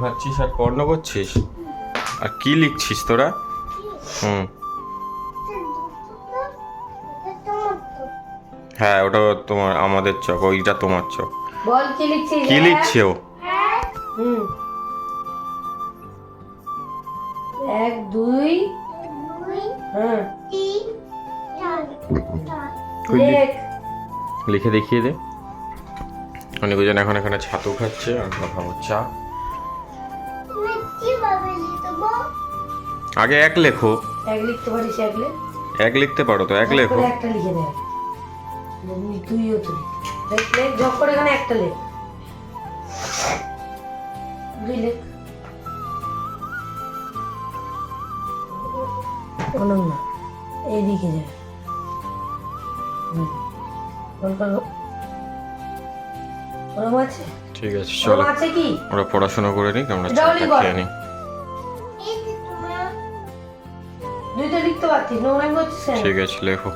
খাচ্ছিস আর কর্ণ করছিস? আর কি লিখছিস তোরা? হুম। হ্যাঁ ওটা তোমার আমাদের চক ওইটা তোমার চক। বল কি লিখছিস? কি লিখছে ও? এক দুই হ্যাঁ লেখ দেখিয়ে দে। অনেকজন এখন এখানে ছাতু খাচ্ছে আর আমরা খাব আগে এক লেখো। এক লিখতে পারিস এক লেখ এক লিখতে পারো তো এক লেখো। একটা লিখে দে। তুইও তো লিখ। লেখ ঝপ করে এখানে একটা লেখ। দুই লেখ। ওরম না এইদিকে যা। ঠিক আছে চলো। আছে কি? ওরা পড়াশোনা করে নিক আমরা। খেয়ে নিই। ঠিক আছে লেখো।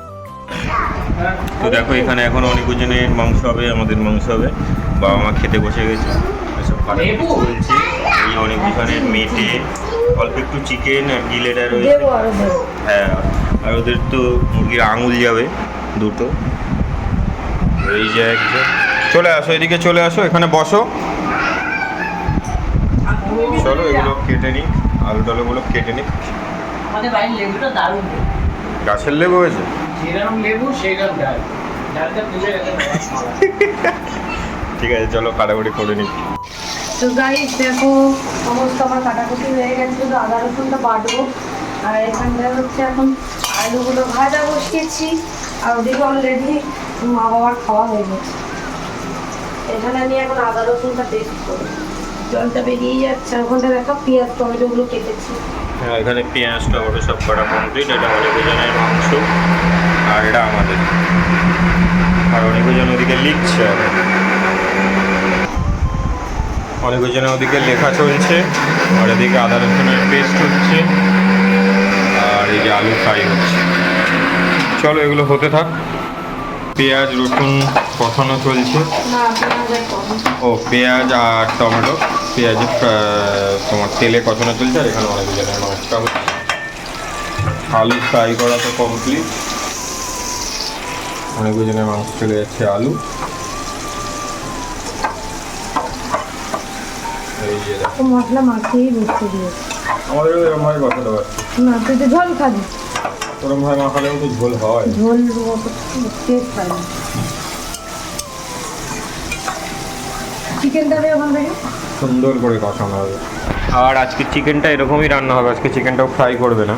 তো দেখো এখানে এখন অনেক জনের মাংস হবে আমাদের মাংস হবে। বাবা মা খেতে বসে গেছে। এসব কাটাকুটি চলছে এই অনেক দোকানের মেটে অল্প একটু চিকেন আর গিলেটা রয়েছে হ্যাঁ আর ওদের তো মুরগির আঙুল যাবে দুটো। এই যে একটা চলে আসো এদিকে চলে আসো এখানে বসো। চলো এগুলো কেটে নিক। আলু টালুগুলো কেটে নিক। আমাদের বাড়ির লেবুটা দারুণ গাছের লেবু হয়েছে? যেরকম লেবু সেরকম ডাল। ডালটা পুজো ঠিক আছে চলো কাটাকুটি করে নিক তো গাইস দেখো সমস্ত আমার কাটাকুটি হয়ে গেছে শুধু আদা রসুনটা বাটবো। আর এখানটায় হচ্ছে এখন আলুগুলো ভাজা বসিয়েছি। আর ওদিকে অলরেডি মা বাবার খাওয়া হয়ে গেছে। এখানে আমি এখন আদা রসুনটা পেস্ট করব। জলটা বেরিয়ে যাচ্ছে। আর ওখানটা দেখো পেঁয়াজ টমেটোগুলো কেটেছি। এখানে পেঁয়াজ টমেটো সব করা কমপ্লিট এটা অনেক জনের মাংস আর এটা আমাদের। আর অনেক জন ওদিকে লিখছে আর অনেক জন ওদিকে লেখা চলছে আর এদিকে আদা রসুনের পেস্ট হচ্ছে আর এই যে আলু ফ্রাই হচ্ছে। চলো এগুলো হতে থাক। পেঁয়াজ রসুন কষানো চলছে। ও পেঁয়াজ আর টমেটো। পেঁয়াজ তোমার তেলে কষানো চলছে আর এখানে অনেক জনের মাছটা হচ্ছে আলু ফ্রাই করা তো কমপ্লিট অনেক জনের মাংস চলে যাচ্ছে আলু। মশলা মাখিয়েই বসতে দিয়েছি আমাদেরও এরকম ভাবে পারছি। না তুই তো ঝোল খাবি? ওরকম ভাবে মাখালেও তো ঝোল হয়। ঝোল টেস্ট চিকেনটা দিয়ে ওখান থেকে। সুন্দর করে কষানো হবে। আর আজকে চিকেনটা এরকমই রান্না হবে আজকে চিকেনটাও ফ্রাই করবে না।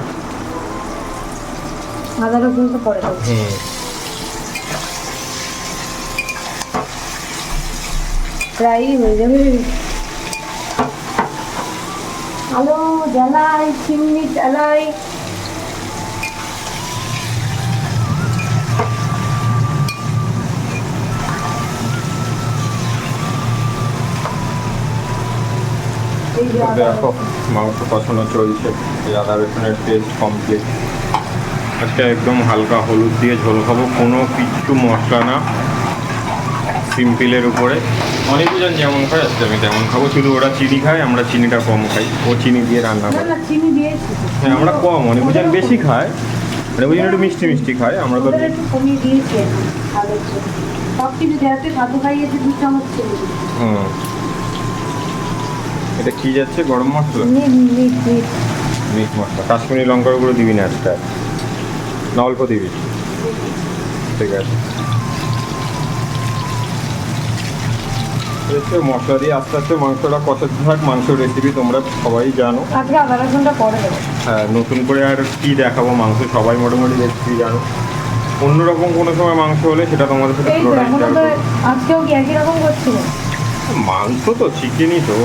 আদা রসুন তো পরে হুম। প্রায়ই হয়ে যাবে। আলো জ্বালাই চিমনি জ্বালাই। দেখো মাংস কষানো চলছে। আদা রসুনের পেস্ট কমপ্লিট আজকে একদম হালকা হলুদ দিয়ে ঝোল খাব কোনো কিচ্ছু মশলা না। সিম্পলের উপরে। অনেকজন যেমন খায় আজকে আমি তেমন খাব। শুধু ওরা চিনি খায় আমরা চিনিটা কম খাই। ও চিনি দিয়ে রান্না করে। হ্যাঁ আমরা কম অনেকজন বেশি খায়। অনেকজন একটু মিষ্টি মিষ্টি খায় আমরা তো। হুম। এটা কি যাচ্ছে? গরম মশলা? মিট মশলা। কাশ্মীরি লঙ্কার গুঁড়ো দিবি না আজকে আর। না অল্প দিবি। ঠিক আছে। মশলা দিয়ে আস্তে আস্তে মাংসটা কষাতে থাক। মাংস রেসিপি তোমরা সবাই জানো। হ্যাঁ নতুন করে আর কি দেখাবো? মাংস সবাই মোটামুটি রেসিপি জানো। অন্যরকম কোনো সময় মাংস হলে সেটা তোমাদের সাথে। আজকেও কি একই রকম করছিল? মাংস তো চিকেনই তো।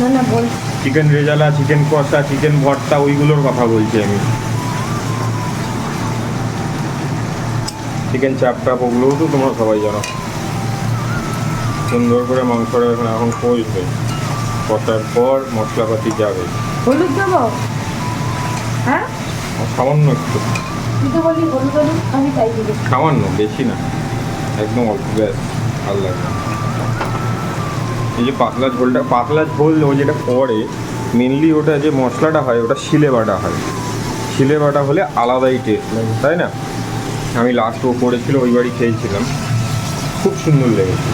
না না বল। চিকেন রেজালা চিকেন কষা চিকেন ভর্তা ওইগুলোর কথা বলছি আমি। চিকেন চাপ টাপ ওগুলোও তো তোমরা সবাই জানো। সুন্দর করে মাংসটা এখন এখন কষবে। কষার পর মশলাপাতি যাবে। হলুদ দেবো? হ্যাঁ? সামান্য একটু। সামান্য বেশি না। একদম অল্প ব্যাস ভালো লাগবে এই যে পাতলা ঝোলটা পাতলা ঝোল ও যেটা করে মেনলি ওটা যে মশলাটা হয় ওটা শিলে বাটা হয়। শিলে বাটা হলে আলাদাই টেস্ট লাগে তাই না? আমি লাস্ট ও করেছিল ওই বাড়ি খেয়েছিলাম। খুব সুন্দর লেগেছিল।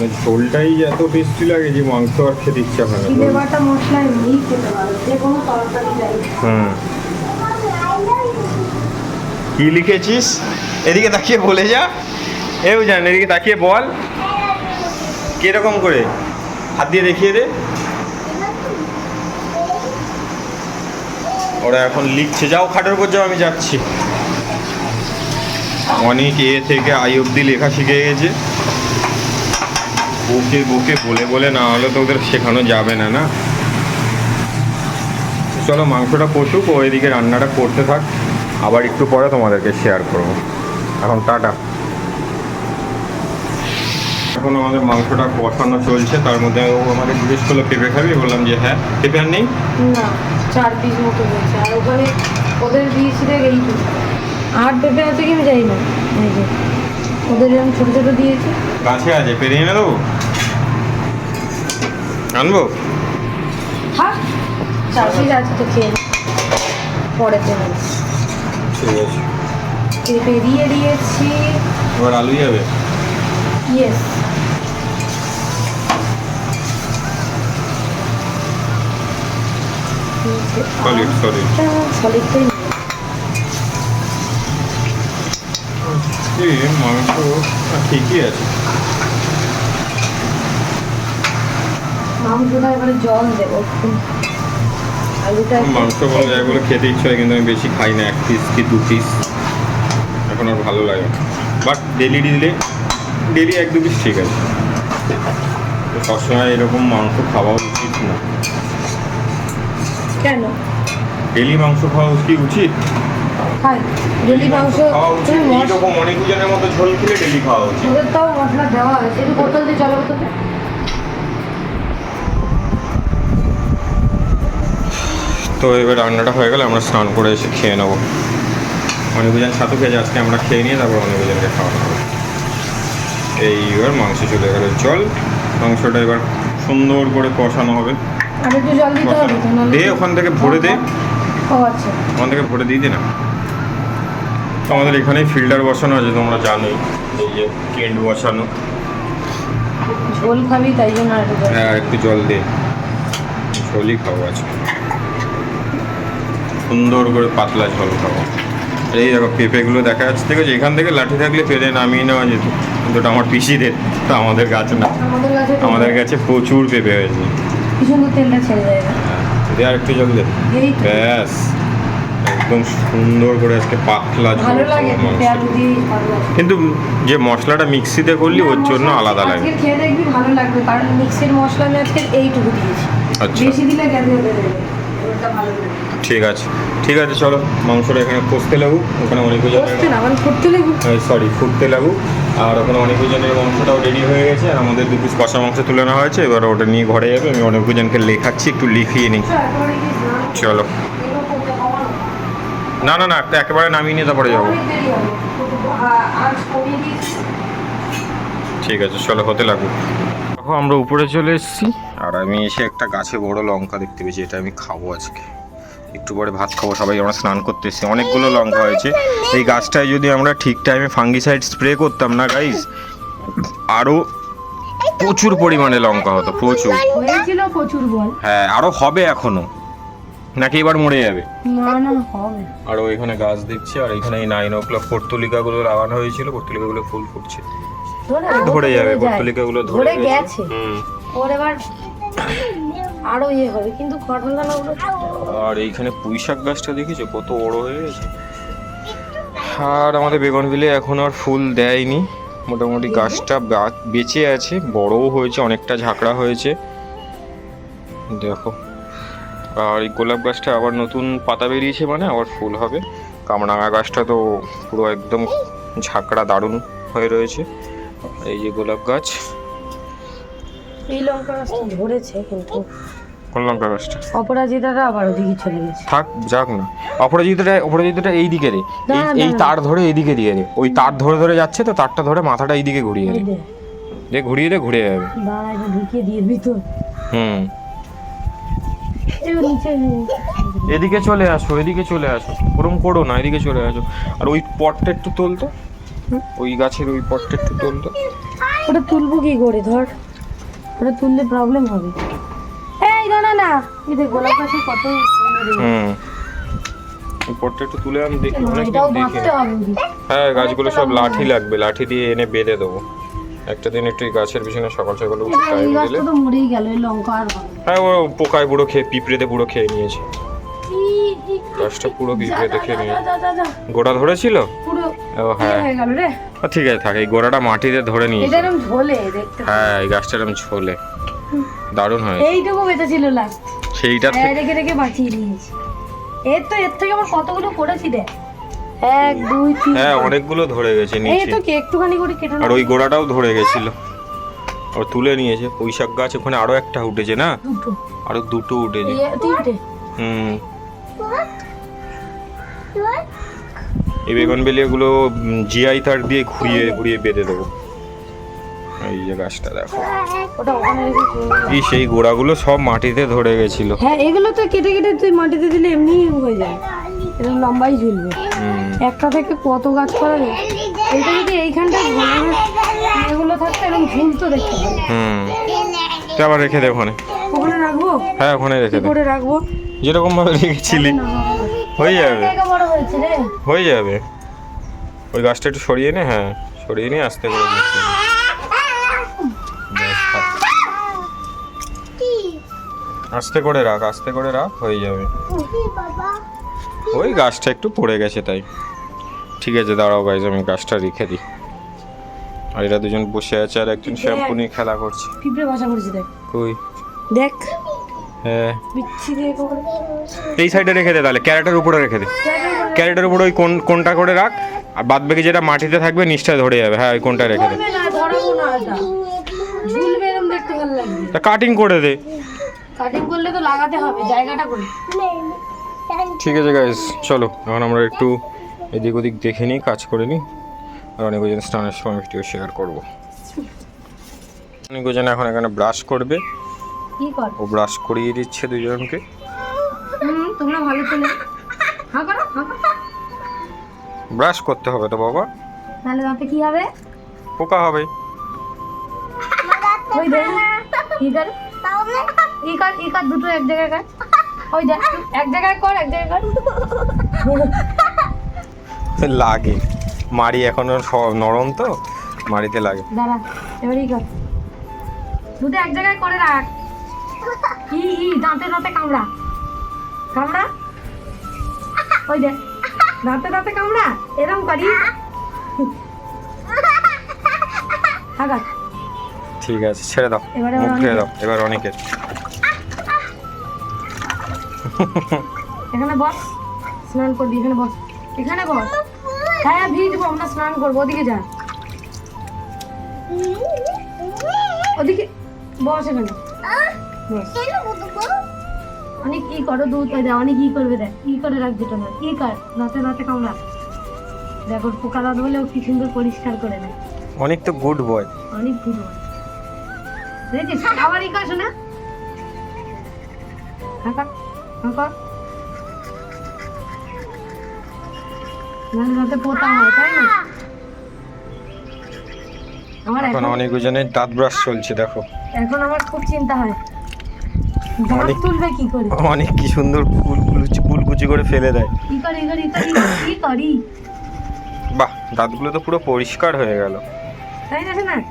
মানে ঝোলটাই এত টেস্টি লাগে যে মাংস আর খেতে ইচ্ছা হয় না। হুম। কি লিখেছিস? এদিকে তাকিয়ে বলে যা। এও জান এদিকে তাকিয়ে বল। কীরকম করে? হাত দিয়ে দেখিয়ে দে। ওরা এখন লিখছে, যাও খাটের উপর যাও, আমি যাচ্ছি। অনেক এ থেকে আই অব্দি লেখা শিখে গেছে। বুকে বুকে বলে বলে না হলে তো ওদের শেখানো যাবে না না? চলো মাংসটা কষুক, ও এদিকে রান্নাটা করতে থাক। আবার একটু পরে তোমাদেরকে শেয়ার করব। এখন টাটা। এখন আমাদের মাংসটা কষানো চলছে তার মধ্যে ও আমাকে জিজ্ঞেস করল পেঁপে খাবি? বললাম যে হ্যাঁ। পেঁপে আর নেই? না চার পিস মতো হয়েছে আর ওখানে ওদের দিয়েছি দেখ এইটুকু আর পেঁপে আছে কি আমি জানি না এই যে ওদের এরকম ছোটো ছোটো দিয়েছে। গাছে আছে পেরে এনে দেবো আনব? থাক চার পিস আছে তো খেয়ে পরে দেবো ঠিক আছে। পেঁপে দিয়ে দিয়েছি। এবার আলু যাবে ইয়েস সলিড সলিড সলিডটাই মাংস আহ, ঠিকই আছে। মাংসটা এবারে জল দেবো। একটু আলুটা একটু- মাংস বলা যায় বলে খেতে ইচ্ছে হয় কিন্তু আমি বেশি খাই না এক পিস কি দু পিস এখন আর ভালো লাগে বাট ডেলি দিলে ডেলি এক দু পিস ঠিক আছে। তো সবসময় এরকম মাংস খাওয়া উচিত না কেন? ডেলি মাংস খাওয়া কি উচিত? খাই ডেলি মাংস এইরকম অনেক জনের মতো ঝোল খেলে ডেলি খাওয়া উচিত। ওদের তাও মশলা দেওয়া হয়েছে। একটু বোতল দিয়ে জলের বোতল তো এবার রান্নাটা হয়ে গেলে আমরা স্নান করে এসে খেয়ে নেব। অনেকজন সাথে খেয়ে আজকে আমরা খেয়ে নিয়ে তারপর অনেকজনকে খাওয়ানো হবে। এইবার মাংস চলে গেল। জল মাংসটা এবার সুন্দর করে কষানো হবে। আর একটু জল দিতে হবে দে ওখান থেকে ভরে দে। ও আচ্ছা। ওখান থেকে ভরে দিয়ে দে না। আমাদের এখানেই ফিল্টার বসানো আছে তোমরা জানোই এই যে কেন্ড বসানো। ঝোল খাবি তাই জন্য হ্যাঁ একটু জল দে। ঝোলই খাব আজকে। সুন্দর করে পাতলা ঝোল খাব। এই দেখো পেঁপেগুলো দেখা যাচ্ছে। দেখো যে এখান থেকে লাঠি থাকলে পেরে নামিয়ে নেওয়া যেত। কিন্তু ওটা আমার পিসিদের তো আমাদের গাছ না। আমাদের কাছে তো- আমাদের কাছে প্রচুর পেঁপে হয়েছে। কি সুন্দর তেলটা ছেড়ে দেয়। না আর একটু জল দে। ব্যাস। একদম সুন্দর করে আজকে পাতলা ভালো লাগে। দিয়ে কিন্তু যে মশলাটা মিক্সিতে করলি ওর জন্য আলাদা লাগে। আজকে খেয়ে দেখবি ভালো লাগবে কারণ মিক্সির মশলা আমি আজকে এইটুকু দিয়েছি। আচ্ছা। বেশি দিলে গ্যাস হয়ে যাবে? ঠিক আছে। ঠিক আছে চলো মাংসটা এখানে কষতে লাগুক ওখানে অনেক না মানে ফুটতে সরি লাগুক। আর ওখানে অনেক জনের মাংসটাও রেডি হয়ে গেছে আর আমাদের দু পিস কষা মাংস তুলে নেওয়া হয়েছে এবার ওটা নিয়ে ঘরে যাবে আমি অনেক জনকে লেখাচ্ছি একটু লিখিয়ে নিই। চলো না না না একটা একেবারে নামিয়ে নিয়ে তারপরে যাব অনেক দেরি হবে আ- আজ কমিয়ে দিয়েছি ঠিক আছে চলো হতে লাগুক দেখো আমরা উপরে চলে এসেছি। আর আমি এসে একটা গাছে বড় লঙ্কা দেখতে পেয়েছি এটা আমি খাব আজকে। একটু পরে ভাত খাব সবাই আমরা স্নান করতে এসেছি। অনেকগুলো লঙ্কা হয়েছে। এই গাছটায় যদি আমরা ঠিক টাইমে ফাঙ্গিসাইড স্প্রে করতাম না গাইস আরও প্রচুর পরিমাণে লঙ্কা হতো প্রচুর। হয়েছিল প্রচুর বল। হ্যাঁ আরও হবে এখনও। নাকি এবার মরে যাবে? না না আর এখানে গাছ দেখছি আর এখানে এই নাইন ও ক্লক পর্তুলিকাগুলো লাগানো হয়েছিল পর্তুলিকাগুলো ফুল ফুটছে। ধরে যাবে পর্তুলিকাগুলো ধরে ধরে গেছে। ওর এবার আরও ইয়ে হবে কিন্তু দানাগুলো আর এইখানে পুঁই শাক গাছটা দেখেছ? কত বড় হয়ে গেছে। আর আমাদের বেগুন বিলে এখন আর ফুল দেয়নি। মোটামুটি গাছটা বেঁচে আছে বড়ও হয়েছে অনেকটা ঝাঁকড়া হয়েছে। দেখো। আর এই গোলাপ গাছটা আবার নতুন পাতা বেরিয়েছে মানে আবার ফুল হবে। কামরাঙা গাছটা তো পুরো একদম ঝাঁকড়া দারুণ হয়ে রয়েছে। এই যে গোলাপ গাছ। এই লঙ্কা গাছটা ধরেছে কিন্তু কোন লঙ্কা গাছটা? অপরাজিতাটা আবার ওদিকে চলে গেছে। থাক যাক না। অপরাজিতটা অপরাজিতটা এই দিকে রে। এই- এই তার ধরে এইদিকে দিয়ে রে ওই তার ধরে ধরে যাচ্ছে তো তারটা ধরে মাথাটা এইদিকে ঘুরিয়ে রে এই দে। দে ঘুরিয়ে দে ঘুরে যাবে। দাঁড়া ঢুকিয়ে দিবি তো। হুম। এদিকে চলে আসো এদিকে চলে আসো। ওরম করো না এদিকে চলে আসো। আর ওই পটটা একটু তোলতো ওই গাছের ওই পটটা একটু তোলতো ওটা তুলবো কি করে? ধর। ওটা তুললে প্রবলেম হবে। এই না না না। এই দেখ গোলাপ গাছে কত এই- হুম। ওই পটটা একটু তুলে আমি দেখি এটাও দেখি। হ্যাঁ গাছগুলো সব লাঠি লাগবে লাঠি দিয়ে এনে বেঁধে দেবো। একটা দিন একটু এই গাছের পিছনে সকাল সকাল উঠে টাইম দিলে। তো মরেই গেল এই লঙ্কা আর হ্যাঁ ও পোকায় পুরো খেয়ে পিঁপড়েতে পুরো খেয়ে নিয়েছে। গাছটা পুরো পিঁপড়েতে খেয়ে নিয়েছে। গোড়া ধরেছিল? পুরো ও হ্যাঁ। গেল রে। ও, ঠিক আছে থাকে এই গোড়াটা মাটিতে ধরে এটা এরকম ঝোলে দেখতে হ্যাঁ এই গাছটা এরকম ঝোলে। দারুণ হয় এইটুকু বেঁচে ছিল লাস্ট সেইটা হ্যাঁ, থেকে রেখে রেখে বাঁচিয়ে দিয়েছি এর তো এর থেকে আমার কতগুলো করেছি দেখ। এক দুই তিন হ্যাঁ অনেকগুলো ধরে গেছে এই তো কি একটুখানি করে কেটে আর ওই গোড়াটাও ধরে গেছিল। আর তুলে নিয়েছে। পুঁইশাক গাছ ওখানে আরও একটা উঠেছে না? আরও দুটো উঠেছে। তিনটে। হুম। এই বেগুন বেলিয়াগুলো জিআই তার দিয়ে ঘুরিয়ে ঘুরিয়ে বেঁধে দেবো। এই যে গাছটা দেখো। এই সেই গোড়াগুলো সব মাটিতে ধরে গেছিল। হ্যাঁ এগুলো তো কেটে কেটে তুই মাটিতে দিলে এমনি হয়ে যায়। এরকম লম্বাই ঝুলবে। একটা থেকে কত গাছ করা যায়? এটা যদি এইখানটা এগুলো থাকতো এরকম ঝুলতো দেখতে হুম। আবার রেখে দে ওখানে। ওখানে রাখব? হ্যাঁ ওখানে রেখে কি দে। করে রাখব? যেরকম ভাবে রেখেছিলি। হয়ে যাবে। হয়ে যাবে। ওই গাছটা একটু সরিয়ে নে হ্যাঁ। সরিয়ে নিয়ে আস্তে করে দিচ্ছি আস্তে করে রাখ আস্তে করে রাখ হয়ে যাবে। ওই গাছটা একটু পড়ে গেছে তাই। ঠিক আছে দাঁড়াও গাইজ আমি গাছটা রেখে দিই। আর এরা দুজন বসে আছে আর একজন শ্যাম্পু নিয়ে খেলা করছে। পিঁপড়ে বাসা করেছে দেখ। কই? দেখ। হ্যাঁ। এই সাইডে রেখে দে তাহলে ক্যারেটের উপরে রেখে দে। ক্যারেটের উপরে ওই কোন কোনটা করে রাখ আর বাদ বাকি যেটা মাটিতে থাকবে নিচটা ধরে যাবে। হ্যাঁ ওই কোনটা রেখে দে। তা কাটিং করে দে। কাটিং করলে তো লাগাতে হবে জায়গাটা করে। ঠিক আছে গাইস চলো এখন আমরা একটু এদিক ওদিক দেখে নিই কাজ করে নিই আর অনেক ওজন স্নানের সময় ভিডিও শেয়ার করব। অনেক ওজন এখন এখানে ব্রাশ করবে। কি কর? ও ব্রাশ করিয়ে দিচ্ছে দুজনকে। হুম তোমরা ভালো ছেলে হ্যাঁ করো হ্যাঁ ব্রাশ করতে হবে তো বাবা। তাহলে তাতে কি হবে? পোকা হবে। ওই দেখ কি কর ই কর ই কর দুটো এক জায়গায় কর। ওই দেখ এক জায়গায় কর এক জায়গায় কর। লাগে। মাড়ি এখনও নরম তো মাড়িতে লাগে। দাঁড়া এবার কর। দুটো এক জায়গায় করে রাখ। ই ই দাঁতে দাঁতে কামড়া। কামড়া? ওই দেখ দাঁতে দাঁতে কামড়া এরম করি। আগা ঠিক আছে ছেড়ে দাও মুখ ধুয়ে দাও এবার অনেকের এখানে বস স্নান করবি এখানে বস। এখানে বস। হ্যাঁ ভিজবো আমরা স্নান করব ওদিকে যা। ওদিকে বস এখানে। অনেক ই করো দুধ দেখ অনেক ই করবে দেখ ই করে রাখবে তোমার ই কর কামড়া দেখো পোকা দাঁত বলে ও কি সুন্দর পরিষ্কার করে নেয় অনেক তো গুড বয় অনেক পুরো দেখেছিস আবার ই কর শোনা। হ্যাঁ হ্যাঁ কর। নাহলে রাতে পোতা হয় তাই না? আমার এখন অনেক ওজনের দাঁত ব্রাশ চলছে দেখো। এখন আমার খুব চিন্তা হয়। অনেক- তুলবে কি করে? অনেক কি সুন্দর কুলুচি কুলকুচি করে ফেলে দেয়। কি করি করি কি করি? বাহ দাঁতগুলো তো পুরো পরিষ্কার হয়ে গেল। তাই না শোনা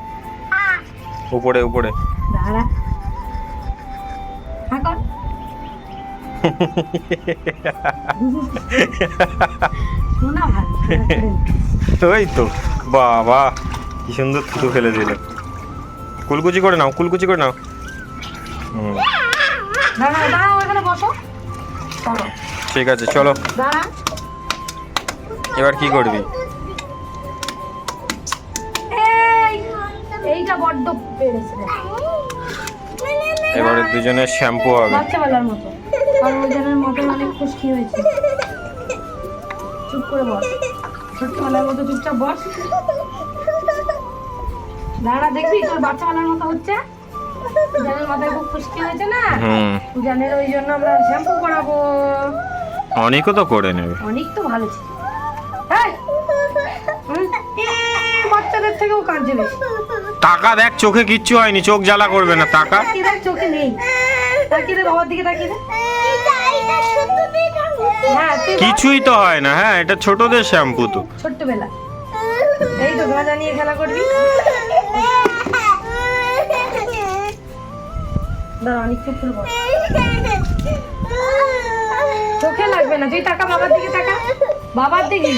উপরে উপরে। দাঁড়া। হ্যাঁ ওই তো বাবা কি সুন্দর থুতু ফেলে দিলে। কুলকুচি করে নাও কুলকুচি করে নাও। হুম, দাঁড়াও এখানে বসো। চলো। ঠিক আছে চলো। দাঁড়া। এবার কি করবি? এই এইটা বড্ড বেড়েছে এবারে দুজনের শ্যাম্পু হবে। বাচ্চা বেলার মতো। আর ওই মতো অনেক খুশকি হয়েছে। চুপ করে বস। ছোট্টবেলার মতো চুপচাপ বস। দাঁড়া দেখবি তোর বাচ্চা বেলার মতো হচ্ছে? উজানের মাথায় খুব খুশকি হয়েছে না উজানের ওই জন্য আমরা শ্যাম্পু করাবো। অনেকও তো করে নেবে। অনেক তো ভালো ছিল। এই! হুম? এ, বাচ্চাদের থেকেও কাঁদছে বেশি। টাকা দেখ চোখে কিচ্ছু হয়নি চোখ জ্বালা করবে না টাকা। চোখে নেই। তাকিয়ে দেখ বাবার দিকে তাকিয়ে হ্যাঁ। কিছুই তো হয় না হ্যাঁ এটা ছোটদের শ্যাম্পু তো। ছোট্টবেলা। এই তো গাঁজা নিয়ে খেলা করবি। দাঁড়া অনেক চুপ করে বল। চোখে লাগবে না তুই টাকা বাবার দিকে টাকা বাবার দিকে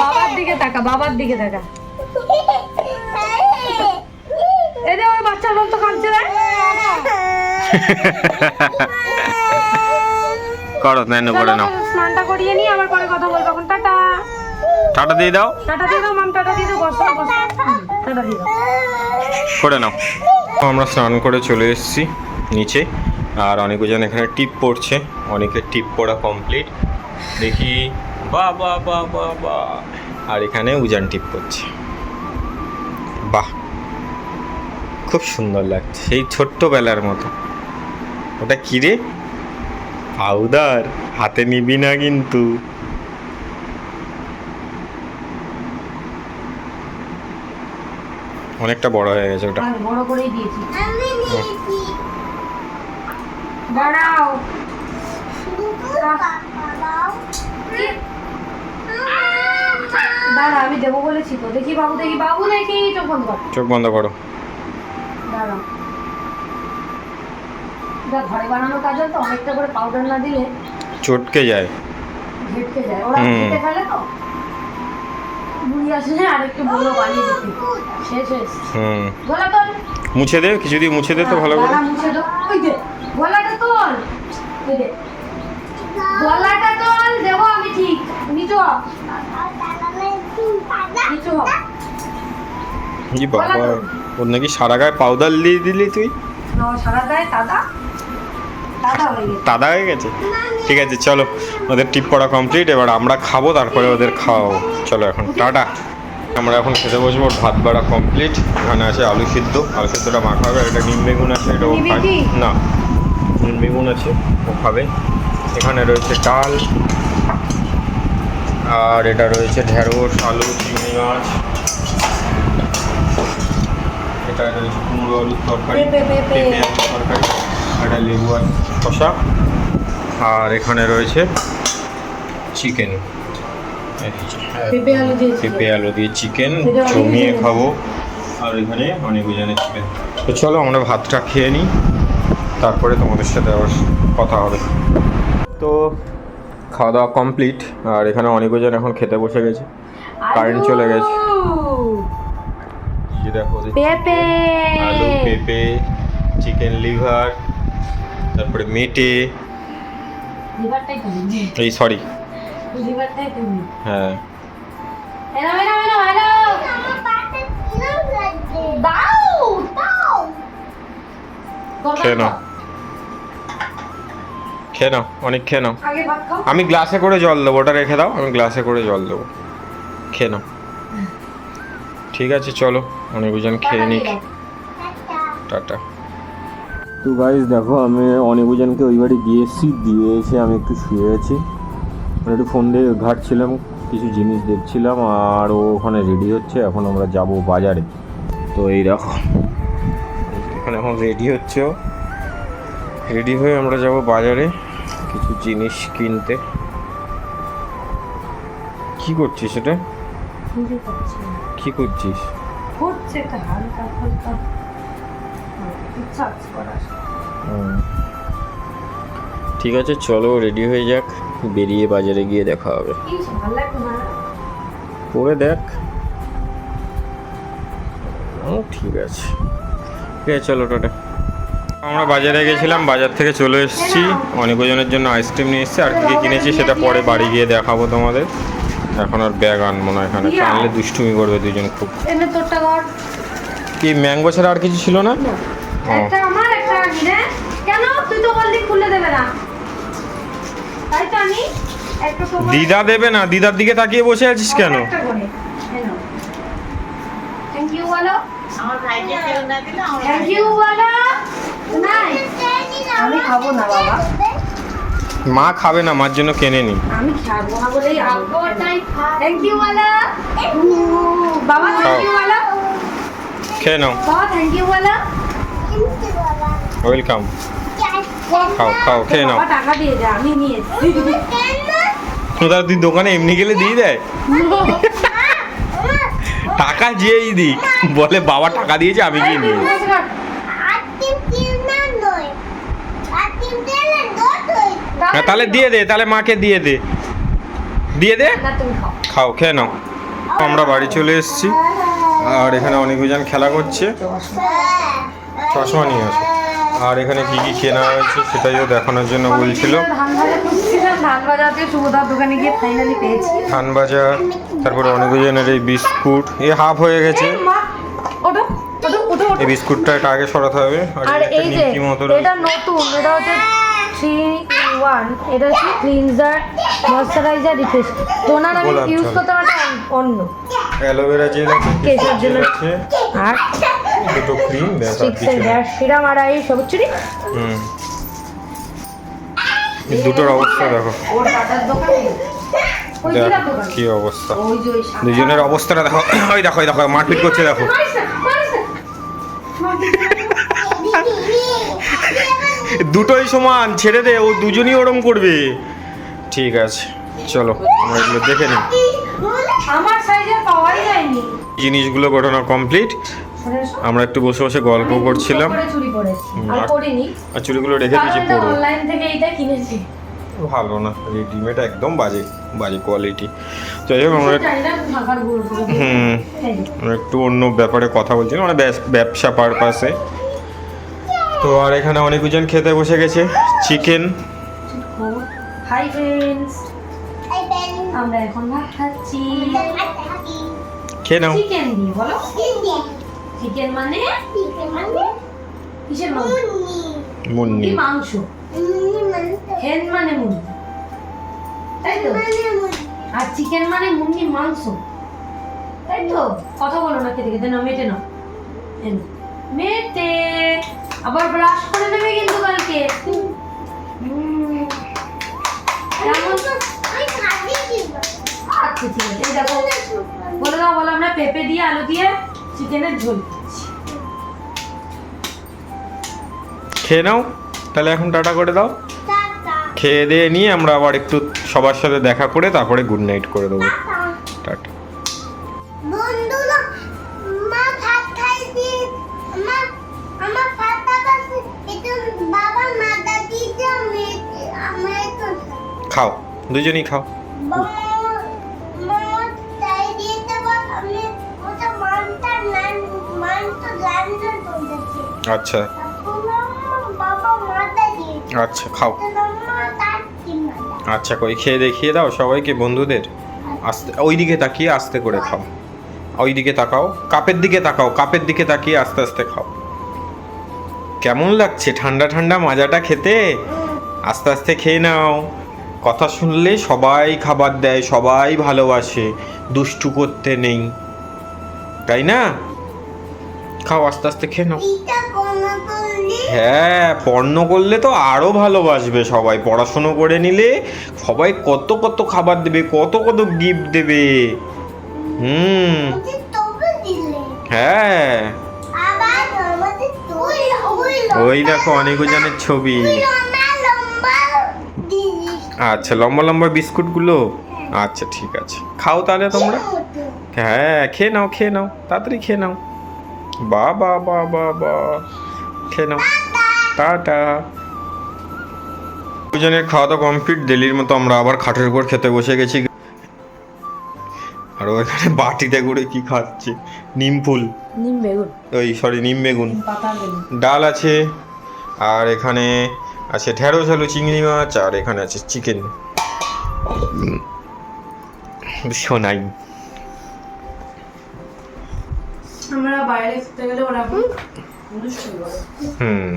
বাবার দিকে টাকা বাবার দিকে টাকা এই যে ওই বাচ্চার মতো কাঁদছে রে করো নেন করে নাও। স্নানটা করিয়ে নি আবার পরে কথা বলব এখন। টাটা। টাটা দিয়ে দাও। টাটা দিয়ে দাও মাম টাটা দিয়ে দাও বসো বসো টাটা দিয়ে দাও। করে নাও। আমরা স্নান করে চলে এসেছি। নিচে। আর অনেকজন এখানে টিপ পড়ছে। অনেকের টিপ পড়া কমপ্লিট। দেখি। বা বা বা বা বা। আর এখানে উজান টিপ করছে। বাহ! খুব সুন্দর লাগছে। সেই ছোট্টবেলার মতো। ওটা কি রে? পাউদার। হাতে নিবি না কিন্তু। অনেকটা বড় হয়ে গেছে ওটা। বড় করেই দিয়েছি। দাঁড়াও। দাঁড়া আমি দেবো বলেছি তো। দেখি বাবু দেখি বাবু দেখি চোখ বন্ধ কর। চোখ বন্ধ করো। দাঁড়াও। ঘরে বানানো কাজল তো অনেকটা করে পাউডার না দিলে চটকে যায়। ঘেটকে যায়। ওরা হুম। ফেলে তো? বুড়ি আসলে আর বড় বানিয়ে দিতে শেষ হুম। মুছে দে কিছু দিয়ে মুছে দে তো ভালো করে। মুছে দাও ওই দে। গলাটা তোল। গলাটা তোল দেবো আমি ঠিক। নিচু হ। বাবা ওর নাকি সারা গায়ে পাউডার দিয়ে দিলি তুই? সারা গায়ে দাদা দাদা হয়ে গেছে। ঠিক আছে চলো। ওদের টিপ পড়া কমপ্লিট এবার আমরা খাব তারপরে ওদের খাওয়াবো। চলো এখন টাটা। আমরা এখন খেতে বসবো ভাত বাড়া কমপ্লিট এখানে আছে আলু সিদ্ধ। আলু সিদ্ধটা মাখা হবে এটা নিম বেগুন আছে এটা ও নিবি খায়। কি? না। বেগুন আছে ও খাবে এখানে রয়েছে ডাল আর এটা রয়েছে ঢেঁড়স আলু চিংড়ি মাছ। এটা রয়েছে কুমড়ো আলুর তরকারি পেঁপে, আলুর তরকারি এটা লেবু আর শসা। আর এখানে রয়েছে চিকেন। পেঁপে আলু দিয়ে চিকেন জমিয়ে খাব। আর এখানে অনেক ওজনের চিকেন তো চলো আমরা ভাতটা খেয়ে নিই। তারপরে তোমাদের সাথে আবার কথা হবে। তো খাওয়া দাওয়া কমপ্লিট আর এখানে অনেক ওজন এখন খেতে বসে গেছে। কারেন্ট চলে গেছে। এই দেখো পেঁপে! আলু পেঁপে চিকেন লিভার তারপরে মেটে। এই সরি। হ্যাঁ। খেয়ে নাও। খেয়ে নাও, অনেক খেয়ে নাও। আমি গ্লাসে করে জল দেবো, ওটা রেখে দাও, আমি গ্লাসে করে জল দেবো। খেয়ে নাও। ঠিক আছে, চলো অনেক ওজন খেয়ে নিক। টাটা। তো গাইজ দেখো, আমি অনেক ওজনকে ওই বাড়ি দিয়ে এসেছি, দিয়ে এসে আমি একটু শুয়ে আছি। মানে একটু ফোন দিয়ে ঘাটছিলাম, কিছু জিনিস দেখছিলাম, আর ও ওখানে রেডি হচ্ছে, এখন আমরা যাব বাজারে। তো এই দেখো, এখানে এখন রেডি হচ্ছে রেডি হয়ে আমরা যাব বাজারে। কিছু জিনিস কিনতে। কি করছিস এটা? কি করছিস? হচ্ছে একটা হালকা হালকা। ঠিক আছে চলো রেডি হয়ে যাক। বেরিয়ে বাজারে গিয়ে দেখা হবে। পরে দেখ। ও ঠিক আছে। ঠিক আছে চলো টাটা। আমরা বাজারে গেছিলাম বাজার থেকে চলে এসেছি। অনেক ওজনের জন্য আইসক্রিম নিয়ে এসেছি। আর কি কি কিনেছি সেটা পরে বাড়ি গিয়ে দেখাবো তোমাদের। এখন আর ব্যাগ আনব না এখানে। আনলে দুষ্টুমি করবে দুজন খুব। কি ম্যাঙ্গো ছাড়া আর কিছু ছিল না? না। ও। একটা আমার একটা আমি রে কেন? তুই তো বললি খুলে দেবে না। তাই তো আমি একটা তো দিদা দেবে না। দিদার দিকে তাকিয়ে বসে আছিস কেন? থ্যাংক ইউ বলো। আমার ভাইকে না দিলে থ্যাংক ইউ বলো। খাব না বাবা। মা খাবে না মার জন্য কেনে নি। আমি খাব না বলেই থ্যাংক ইউ বলো বাবা। থ্যাংক ইউ বলো খেয়ে নাও। বাবা থ্যাংক ইউ বলো ওয়েলকাম খাও খাও খেয়ে নাও। টাকা দিয়ে দে আমি নিয়ে দাদা তুই দোকানে এমনি গেলে দিয়ে দেয়? টাকা যেই দি বলে বাবা টাকা দিয়েছে আমি গিয়ে নিয়ে হ্যাঁ তাহলে দিয়ে দে তাহলে মাকে দিয়ে দে। দিয়ে দে? খাও। খাও খেয়ে নাও। আমরা বাড়ি চলে এসেছি। আর এখানে অনেক অনেকজন খেলা করছে। চশমা নিয়ে আসো। আর এখানে কি কি কেনা হয়েছে সেটাইও দেখানোর জন্য বলছিল। ধান ভাজা খুঁজছিলাম ধান ভাজাতে সুভদার দোকানে গিয়ে ফাইনালি পেয়েছি। থান বাজার তারপরে অনেকজনের এই বিস্কুট এ হাফ হয়ে গেছে। এই মা ওটো ওটো ওটো ওটো এই বিস্কুটটা এটা আগে সরাতে হবে। আর এই যে। এটা নতুন এটা হচ্ছে ওয়ান এটা হচ্ছে ক্লিনজার ময়শ্চারাইজার রিফ্রেশ টোনার আমি ইউজ করতে পারতাম অন্য। অ্যালোভেরা জেল আছে কেশের জন্য। আর দুটো ক্রিম ব্যাস সিরাম আর এই সবুজ চুরি। হুম। দুটোর অবস্থা দেখো। কি অবস্থা। দুজনের অবস্থাটা দেখো। ওই দেখো দেখো মারপিট করছে দেখো। দুটোই সমান ছেড়ে দে ও দুজনই ওরম করবে। ঠিক আছে চলো আমরা এগুলো দেখে নিই। আমার সাইজের পাওয়াই যায়নি। জিনিসগুলো ঘটনা কমপ্লিট আমরা একটু বসে বসে গল্প করছিলাম। আর চুড়িগুলো রেখে দিয়েছি পড়ব অনলাইন থেকে এইটা কিনেছি। ভালো না রেডিমেড একদম বাজে বাজে কোয়ালিটি যাই হোক আমরা। হুম আমরা একটু অন্য ব্যাপারে কথা বলছিলাম মানে ব্যবসা পারপাসে তো আর এখানে অনেকজন খেতে বসে গেছে। চিকেন হাই ফ্রেন্ডস আমরা এখন ভাত খাচ্ছি। খেয়ে নাও। চিকেন দিয়ে বলো। চিকেন মানে? কিসের মাংস? মুন্নি। মাংস। হেন মানে মুরগি তাই তো? আর চিকেন মানে মুরগি মাংস। তাই তো? কথা বলো না খেতে খেতে না মেটে নাও এই মেটে। আবার ব্রাশ করে নেবে কিন্তু কালকে। আচ্ছা ঠিক আছে। দেখো বলে দাও বলো আমরা পেঁপে দিয়ে আলু দিয়ে চিকেনের ঝোল খেয়ে নাও তাহলে এখন টাটা করে দাও। খেয়ে দিয়ে নিয়ে আমরা আবার একটু সবার সাথে দেখা করে তারপরে গুড নাইট করে দেবো। মানটা লাঞ্চ করতেছি আচ্ছা। আচ্ছা খাও। আচ্ছা কই খেয়ে দেখিয়ে দাও সবাইকে বন্ধুদের। আস্তে ওই দিকে তাকিয়ে আস্তে করে খাও। ওই দিকে তাকাও কাপের দিকে তাকাও কাপের দিকে তাকিয়ে আস্তে আস্তে খাও। কেমন লাগছে ঠান্ডা ঠান্ডা মাজাটা খেতে? আস্তে আস্তে খেয়ে নাও। কথা শুনলে সবাই খাবার দেয় সবাই ভালোবাসে। দুষ্টু করতে নেই। তাই না? খাও আস্তে আস্তে খেয়ে নাও। হ্যাঁ পড়ানো করলে তো আরও ভালোবাসবে সবাই। পড়াশুনো করে নিলে সবাই কত কত খাবার দেবে কত কত গিফট দেবে। হুম। হ্যাঁ। ওই দেখো অনেকজনের ছবি। আচ্ছা লম্বা লম্বা বিস্কুটগুলো? আচ্ছা ঠিক আছে। খাও তাহলে তোমরা। হ্যাঁ খেয়ে নাও খেয়ে নাও। তাড়াতাড়ি খেয়ে নাও। বা বা বা বা বা। খেয়ে নাও। টাটা। দুজনের খাওয়া দাওয়া কমপ্লিট। দিল্লির মতো আমরা আবার খাটের উপর খেতে বসে গেছি। আর ওইখানে বাটিতে করে কি খাচ্ছে? নিম ফুল। নিম বেগুন। ওই সরি নিম বেগুন। ডাল আছে। আর এখানে আছে ঢেঁড়স আলু চিংড়ি মাছ আর এখানে আছে চিকেন শোনাই আমরা বাইরে খেতে গেলে ওরা এখন দুষ্টু করে। হুম।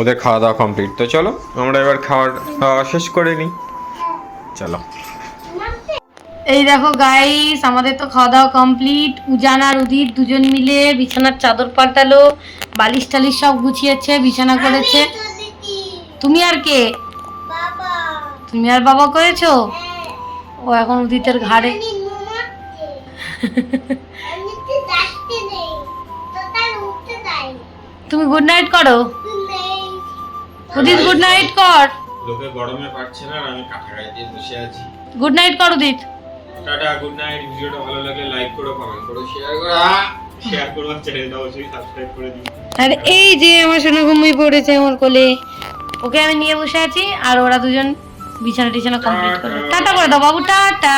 ওদের খাওয়া দাওয়া কমপ্লিট তো চলো আমরা এবার খাওয়ার দাওয়া শেষ করে নিই। চলো। এই দেখো গাইস আমাদের তো খাওয়া দাওয়া কমপ্লিট উজান আর উদিত দুজন মিলে বিছানার চাদর পাল্টালো বালিশ টালিশ সব গুছিয়েছে বিছানা করেছে। তুমি আর কে? তুমি আর বাবা করেছ? হ্যাঁ, ও এখন উদিতের ঘাড়ে। তুমি গুড নাইট করো। উদিত গুড নাইট কর। লোকে গরমে পারছে না আর আমি কাঁথা গায়ে দিয়ে বসে আছি। গুড নাইট কর উদিত। টাটা গুড নাইট ভিডিওটা ভালো লাগলে লাইক করো কমেন্ট করো শেয়ার করো শেয়ার করো চ্যানেলটা অবশ্যই সাবস্ক্রাইব করে দিও। আর এই যে আমার সোনা ঘুমিয়ে পড়েছে আমার কোলে। ওকে আমি নিয়ে বসে আছি, আর ওরা দুজন বিছানা টিছানা কমপ্লিট করে টাটা করে দাও বাবু, টাটা।